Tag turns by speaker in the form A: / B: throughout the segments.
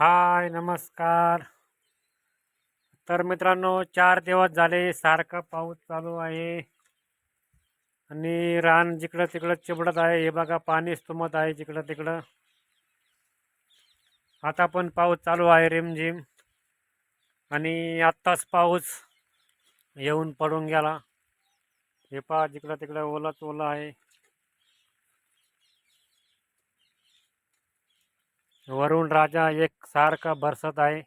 A: हाय नमस्कार. तर मित्रांनो चार दिवस झाले सारखा पाऊस चालू आहे. आणि रान जिकडं तिकडं चिबडत आहे. हे बघा पाणीच तुमत आहे जिकडं तिकडं. आता पण पाऊस चालू आहे रिमझिम. आणि आत्ताच पाऊस येऊन पडून गेला. हे पहा जिकडं तिकडं ओलाच ओला आहे. वरुण राजा एक सारखा बरसत आहे.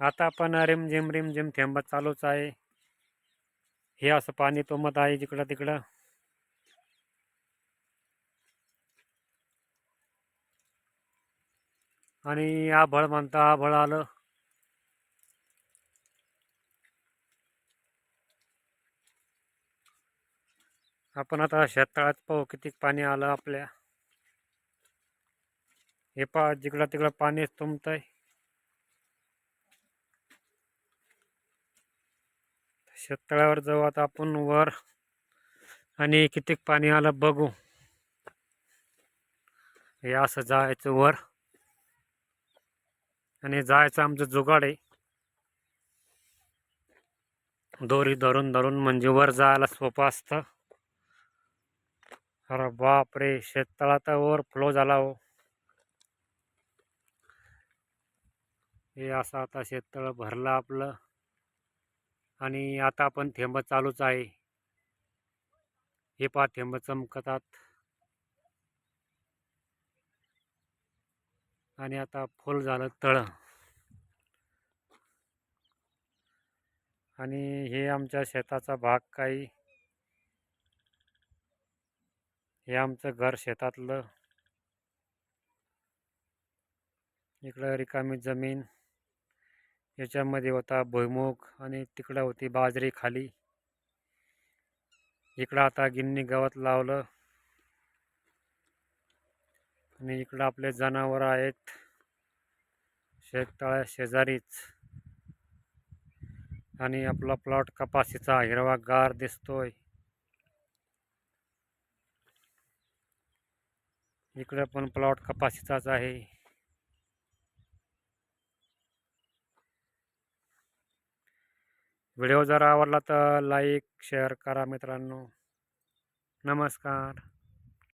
A: आता पण रिमझिम रिमझिम थेंब चालूच आहे. हे असं पाणी तुंबत आहे जिकडं तिकडं. आणि आभळ म्हणता आभळ आलं. आपण आता शेततळ्यात पाहू किती पाणी आलं आपल्या. हे पहा जिकडं तिकडं पाणी पाणीच आहे शेततळ्यावर जाऊ आता आपण वर आणि किती पाणी आलं बघू. हे असं जायचं वर. आणि जायचं आमचं जुगाड आहे. दोरी धरून धरून म्हणजे वर जायला सोपं असतं. अरे बापरे शेततळा तर ओव्हरफ्लो झाला हो. हे असं आता शेततळं भरलं आपलं. आणि आता आपण थेंब चालूच आहे. हे पा थेंब चमकतात. आणि आता फुल झालं तळ. आणि हे आमच्या शेताचा भाग काही. हे आमचं घर शेतातलं. इकडं रिकामी जमीन. याच्यामध्ये होता भुईमुग आणि तिकडं होती बाजरी खाली. इकडं आता गिन्नी गवत लावलं. आणि इकडं आपले जनावर आहेत. शेततळ्या शेजारीच. आणि आपला प्लॉट कपाशीचा हिरवा गार दिसतोय. इकडं पण प्लॉट कपाशीचाच आहे. व्हिडिओ जर आवडला तर लाईक शेअर करा मित्रांनो. नमस्कार.